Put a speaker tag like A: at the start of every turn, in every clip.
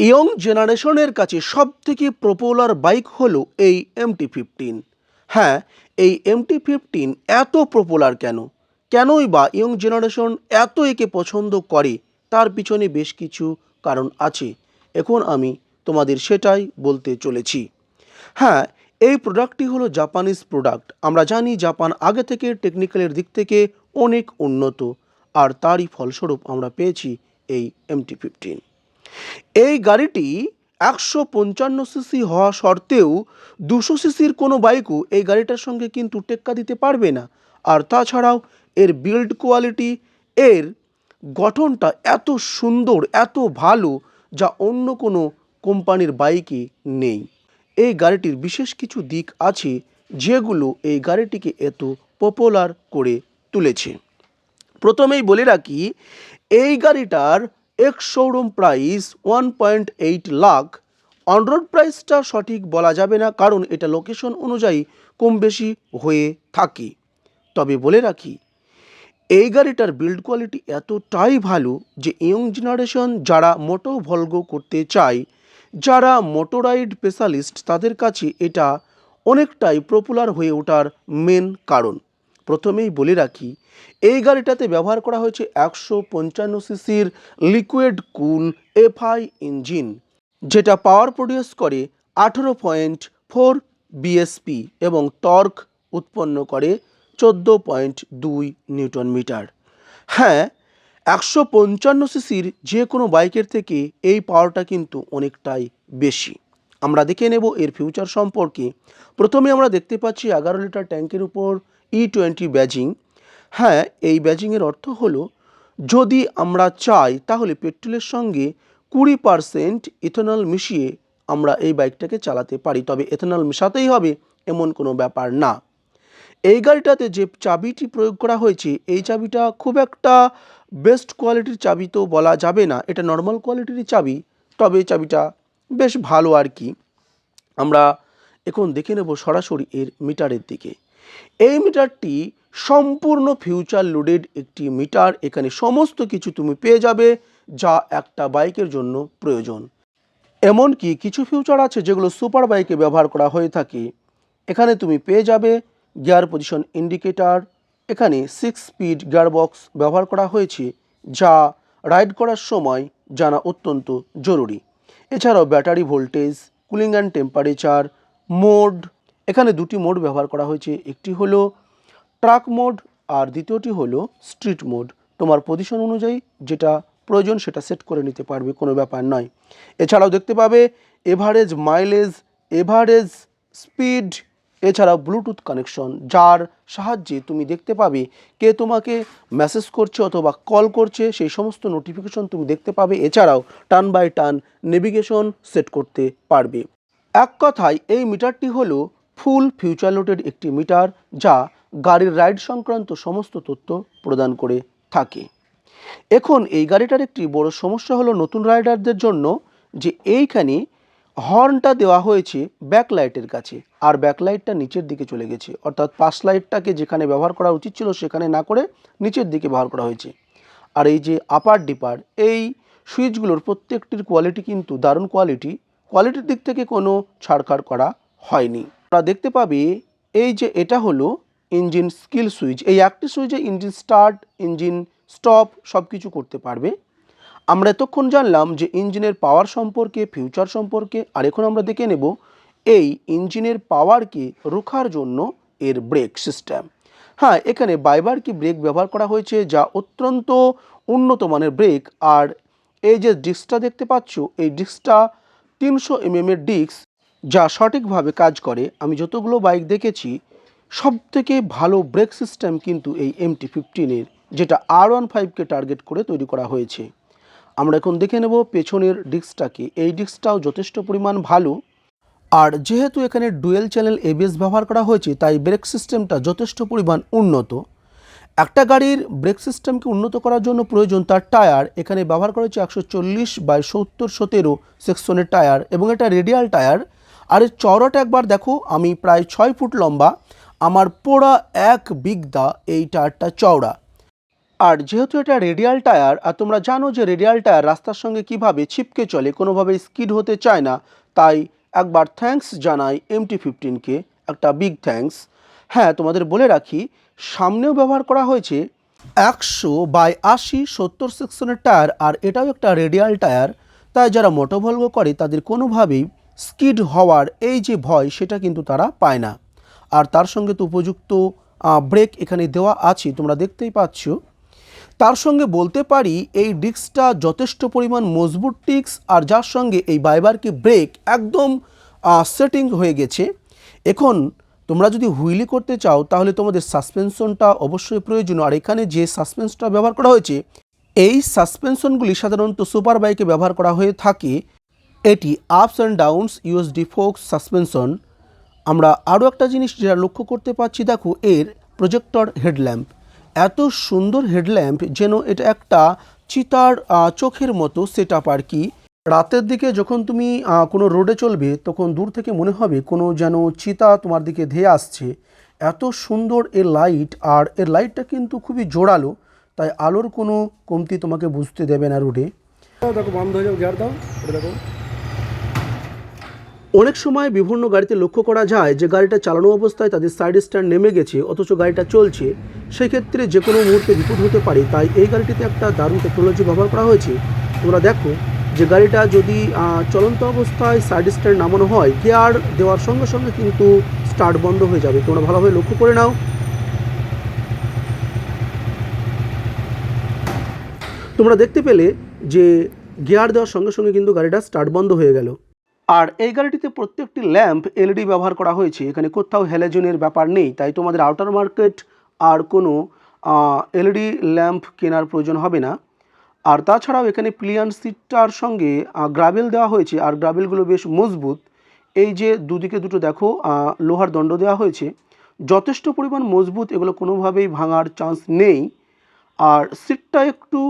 A: Young জেনারেশনের কাছে সব থেকে পপুলার বাইক হলো এই এমটি ফিফটিন হ্যাঁ এই এমটি ফিফটিন এত পপুলার কেন? কেনই বা ইয়ং জেনারেশন এত একে পছন্দ করে? তার পিছনে বেশ কিছু কারণ আছে। এখন আমি তোমাদের সেটাই বলতে চলেছি। হ্যাঁ এই প্রোডাক্টটি হলো জাপানিজ প্রোডাক্ট আমরা জানি জাপান আগে থেকে টেকনিক্যালের দিক থেকে অনেক উন্নত। আর তারই ফলস্বরূপ আমরা পেয়েছি এই এমটি ফিফটিন এই গাড়িটি একশো পঞ্চান্ন সিসি হওয়া সত্ত্বেও দুশো সিসির কোনো বাইকও এই গাড়িটার সঙ্গে কিন্তু টেক্কা দিতে পারবে না। আর তাছাড়াও এর বিল্ড কোয়ালিটি এর গঠনটা এত সুন্দর, এত ভালো, যা অন্য কোনো কোম্পানির বাইকে নেই। এই গাড়িটির বিশেষ কিছু দিক আছে, যেগুলো এই গাড়িটিকে এত পপুলার করে তুলেছে। প্রথমেই বলে রাখি, এই গাড়িটার ex showroom price one point eight lakh on road প্রাইসটা সঠিক বলা যাবে না, কারণ এটা লোকেশন অনুযায়ী কম বেশি হয়ে থাকে। তবে বলে রাখি, এই গাড়িটার বিল্ড কোয়ালিটি এতটাই ভালো যে ইয়ং জেনারেশন যারা মোটো ভলগো করতে চায়, যারা মোটোরাইড স্পেশালিস্ট তাদের কাছে এটা অনেকটাই পপুলার হয়ে ওঠার মেন কারণ। প্রথমেই বলে রাখি, এই গাড়িটাতে ব্যবহার করা হয়েছে একশো পঞ্চান্ন সিসির লিকুইড কুল এফআই ইঞ্জিন, যেটা পাওয়ার প্রডিউস করে আঠেরো পয়েন্ট ফোর বিএসপি এবং টর্ক উৎপন্ন করে চোদ্দ পয়েন্ট দুই নিউটন মিটার। হ্যাঁ একশো পঞ্চান্ন সিসির যে কোনো বাইকের থেকে এই পাওয়ারটা কিন্তু অনেকটাই বেশি। আমরা দেখে নেব এর ফিউচার সম্পর্কে। প্রথমে আমরা দেখতে পাচ্ছি এগারো লিটার ট্যাঙ্কের উপর ই টোয়েন্টি ব্যাজিং হ্যাঁ এই ব্যাজিংয়ের অর্থ হলো, যদি আমরা চাই তাহলে পেট্রোলের সঙ্গে কুড়ি পারসেন্ট ইথেনল মিশিয়ে আমরা এই বাইকটাকে চালাতে পারি। তবে এথেনল মেশাতেই হবে, এমন কোনো ব্যাপার না। এই গাড়িটাতে যে চাবিটি প্রয়োগ করা হয়েছে, এই চাবিটা খুব একটা বেস্ট কোয়ালিটির চাবি তো বলা যাবে না। এটা নর্মাল কোয়ালিটির চাবি, তবে চাবিটা বেশ ভালো আর কি। আমরা এখন দেখে নেব সরাসরি এর মিটারের দিকে। এই মিটারটি সম্পূর্ণ ফিউচার লোডেড একটি মিটার। এখানে সমস্ত কিছু তুমি পেয়ে যাবে, যা একটা বাইকের জন্য প্রয়োজন। এমনকি কিছু ফিউচার আছে যেগুলো সুপার বাইকে ব্যবহার করা হয়ে থাকে। এখানে তুমি পেয়ে যাবে গিয়ার পজিশন ইন্ডিকেটর এখানে সিক্স স্পিড গিয়ারবক্স ব্যবহার করা হয়েছে, যা রাইড করার সময় জানা অত্যন্ত জরুরি। এছাড়াও battery voltage cooling and temperature mode এখানে দুটি মোড ব্যবহার করা হয়েছে, একটি হলো ট্রাক মোড আর দ্বিতীয়টি হলো স্ট্রিট মোড। তোমার পজিশন অনুযায়ী যেটা প্রয়োজন সেটা সেট করে নিতে পারবে, কোনো ব্যাপার নয়। এছাড়াও দেখতে পাবে এভারেজ মাইলেজ এভারেজ স্পিড এছাড়াও ব্লুটুথ কানেকশন যার সাহায্যে তুমি দেখতে পাবে কে তোমাকে মেসেজ করছে অথবা কল করছে, সেই সমস্ত নোটিফিকেশন তুমি দেখতে পাবে। এছাড়াও turn by turn navigation set করতে পারবে। এক কথায় এই মিটারটি হলো ফুল ফিউচার লোডেড একটি মিটার যা গাড়ির রাইড সংক্রান্ত সমস্ত তথ্য প্রদান করে থাকে। এখন এই গাড়িটার একটি বড় সমস্যা হলো নতুন রাইডারদের জন্য যে এইখানে হর্নটা দেওয়া হয়েছে ব্যাকলাইটের কাছে আর ব্যাকলাইটটা নিচের দিকে চলে গেছে। অর্থাৎ পাস লাইটটাকে যেখানে ব্যবহার করা উচিত ছিল সেখানে না করে নিচের দিকে ব্যবহার করা হয়েছে। আর এই যে আপার ডিপার এই সুইচগুলোর প্রত্যেকটির কোয়ালিটি কিন্তু দারুণ কোয়ালিটি কোয়ালিটির দিক থেকে কোনো ছাড়খাড় করা হয়নি। আমরা দেখতে পাবে, এই যে এটা হলো ইঞ্জিন স্কিল সুইচ এই একটি সুইচে ইঞ্জিন স্টার্ট ইঞ্জিন স্টপ সব কিছু করতে পারবে। আমরা এতক্ষণ জানলাম যে ইঞ্জিনের পাওয়ার সম্পর্কে ফিউচার সম্পর্কে, আর এখন আমরা দেখে নেব এই ইঞ্জিনের পাওয়ারকে রোখার জন্য এর ব্রেক সিস্টেম হ্যাঁ এখানে বাইবার কি ব্রেক ব্যবহার করা হয়েছে যা অত্যন্ত উন্নত মানের ব্রেক আর এই যে ডিস্কটা দেখতে পাচ্ছ, এই ডিস্কটা তিনশো এমএম এর ডিস্ক যা সঠিকভাবে কাজ করে, আমি যতগুলো বাইক দেখেছি সব থেকে ভালো ব্রেক সিস্টেম কিন্তু এই এমটি ফিফটিনের যেটা আর ওয়ান ফাইভকে টার্গেট করে তৈরি করা হয়েছে। আমরা এখন দেখে নেব পেছনের ডিস্কটাকে। এই ডিস্কটাও যথেষ্ট পরিমাণ ভালো। আর যেহেতু এখানে ডুয়েল চ্যানেল এবিএস ব্যবহার করা হয়েছে, তাই ব্রেক সিস্টেমটা যথেষ্ট পরিমাণ উন্নত। একটা গাড়ির ব্রেক সিস্টেমকে উন্নত করার জন্য প্রয়োজন তার টায়ার। এখানে ব্যবহার করা হয়েছে একশো চল্লিশ বাই সত্তর সতেরো সেকশনের টায়ার এবং এটা রেডিয়াল টায়ার। আর এর চওড়াটা একবার দেখো, আমি প্রায় ছয় ফুট লম্বা, আমার পোড়া এক বিগদা এই টায়ারটা চওড়া। আর যেহেতু এটা রেডিয়াল টায়ার, আর তোমরা জানো যে রেডিয়াল টায়ার রাস্তার সঙ্গে কীভাবে ছিপকে চলে, কোনোভাবে স্কিড হতে চায় না, তাই একবার থ্যাঙ্কস জানাই এমটি ফিফটিনকে একটা বিগ থ্যাঙ্কস। হ্যাঁ তোমাদের বলে রাখি, সামনেও ব্যবহার করা হয়েছে একশো বাই আশি সত্তর সেকশনের টায়ার, আর এটাও একটা রেডিয়াল টায়ার। তাই যারা মোটোভলগো করে, তাদের কোনোভাবেই স্কিড হওয়ার এই যে ভয়, সেটা কিন্তু তারা পায় না। আর তার সঙ্গে তো উপযুক্ত ব্রেক এখানে দেওয়া আছে, তোমরা দেখতেই পাচ্ছ। তার সঙ্গে বলতে পারি, এই ডিস্কটা যথেষ্ট পরিমাণ মজবুত ডিস্ক, আর যার সঙ্গে এই বাইবারকে ব্রেক একদম সেটিং হয়ে গেছে। এখন, তোমরা যদি হুইলি করতে চাও, তাহলে তোমাদের সাসপেনশনটা অবশ্যই প্রয়োজন। আর এখানে যে সাসপেন্সটা ব্যবহার করা হয়েছে, এই সাসপেনশনগুলি সাধারণত সুপার বাইকে ব্যবহার করা হয়ে থাকে। এটি ups and downs USD forks suspension আমরা আরও একটা জিনিস যেটা লক্ষ্য করতে পারছি দেখো, এর প্রজেক্টর হেডল্যাম্প এত সুন্দর হেডল্যাম্প যেন এটা একটা চিতার চোখের মতো সেট আপ আর কি। রাতের দিকে যখন তুমি কোনো রোডে চলবে, তখন দূর থেকে মনে হবে কোনো যেন চিতা তোমার দিকে ধেয়ে আসছে। এত সুন্দর এর লাইট আর এর লাইটটা কিন্তু খুবই জোরালো, তাই আলোর কোনো কমতি তোমাকে বুঝতে দেবে না রোডে
B: দেখো হয়ে যাবে গিয়ার দাও দেখো।
A: অনেক সময় বিভিন্ন গাড়িতে লক্ষ্য করা যায় যে গাড়িটা চালানো অবস্থায় তাদের সাইড স্ট্যান্ড নেমে গেছে, অথচ গাড়িটা চলছে। সেই ক্ষেত্রে যে কোনো মুহূর্তে বিপদ হতে পারে, তাই এই গাড়িটিতে একটা দারুণ টেকনোলজি ব্যবহার করা হয়েছে। তোমরা দেখো যে গাড়িটা যদি চলন্ত অবস্থায় সাইড স্ট্যান্ড নামানো হয় গিয়ার দেওয়ার সঙ্গে সঙ্গে কিন্তু স্টার্ট বন্ধ হয়ে যাবে। তোমরা ভালোভাবে লক্ষ্য করে নাও। তোমরা দেখতে পেলে যে গিয়ার দেওয়ার সঙ্গে সঙ্গে কিন্তু গাড়িটা স্টার্ট বন্ধ হয়ে গেল। আর এই গাড়িটিতে প্রত্যেকটি ল্যাম্প এলইডি ব্যবহার করা হয়েছে। এখানে কোথাও হ্যালোজেনের ব্যাপার নেই, তাই তোমাদের আউটার মার্কেট আর কোনো এলইডি ল্যাম্প কেনার প্রয়োজন হবে না। আর তাছাড়াও এখানে প্লিয়ান সিটটার সঙ্গে গ্রাবেল দেওয়া হয়েছে, আর গ্রাবেলগুলো বেশ মজবুত। এই যে দুদিকে দুটো দেখো লোহার দণ্ড দেওয়া হয়েছে। যথেষ্ট পরিমাণ মজবুত, এগুলো কোনোভাবেই ভাঙার চান্স নেই। আর সিটটা একটু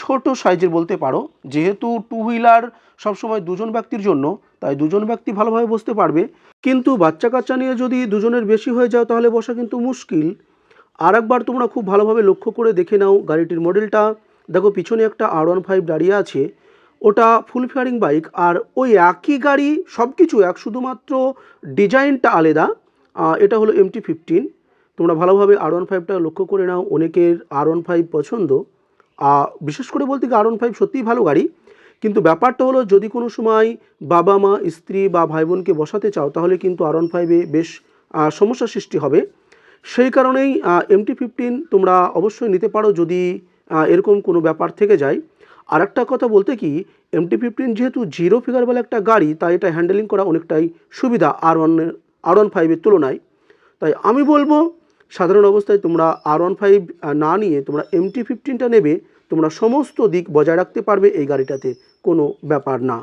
A: ছোট সাইজের বলতে পারো। যেহেতু টু হুইলার সবসময় দুজন ব্যক্তির জন্য, তাই দুজন ব্যক্তি ভালোভাবে বসতে পারবে। কিন্তু বাচ্চা কাচ্চা নিয়ে যদি দুজনের বেশি হয়ে যায়, তাহলে বসা কিন্তু মুশকিল। আর একবার তোমরা খুব ভালোভাবে লক্ষ্য করে দেখে নাও গাড়িটির মডেলটা। দেখো, পিছনে একটা আর ওয়ান ফাইভ দাঁড়িয়ে আছে। ওটা ফুল ফেয়ারিং বাইক আর ওই একই গাড়ি সব কিছু এক, শুধুমাত্র ডিজাইনটা আলাদা। এটা হলো এমটি ফিফটিন তোমরা ভালোভাবে আর ওয়ান ফাইভটা লক্ষ্য করে নাও অনেকের আর ওয়ান ফাইভ পছন্দ। বিশেষ করে বলতে কি আর ওয়ান ফাইভ সত্যিই ভালো গাড়ি। কিন্তু ব্যাপারটা হলো যদি কোনো সময় বাবা মা স্ত্রী বা ভাই বোনকে বসাতে চাও তাহলে কিন্তু আর ওয়ান ফাইভে বেশ আহ, সমস্যার সৃষ্টি হবে। সেই কারণেই এমটি ফিফটিন তোমরা অবশ্যই নিতে পারো যদি এরকম কোনো ব্যাপার থেকে যায়। আর একটা কথা বলতে কি এমটি ফিফটিন যেহেতু জিরো ফিগার বলে একটা গাড়ি তাই এটা হ্যান্ডেলিং করা অনেকটাই সুবিধা আর ওয়ান আর ওয়ান ফাইভের তুলনায়। তাই আমি বলব সাধারণ অবস্থায় তোমরা আর ওয়ান ফাইভ না নিয়ে তোমরা এমটি ফিফটিনটা নেবে, তোমরা সমস্ত দিক বজায় রাখতে পারবে এই গাড়িটাতে, কোনো ব্যাপার না।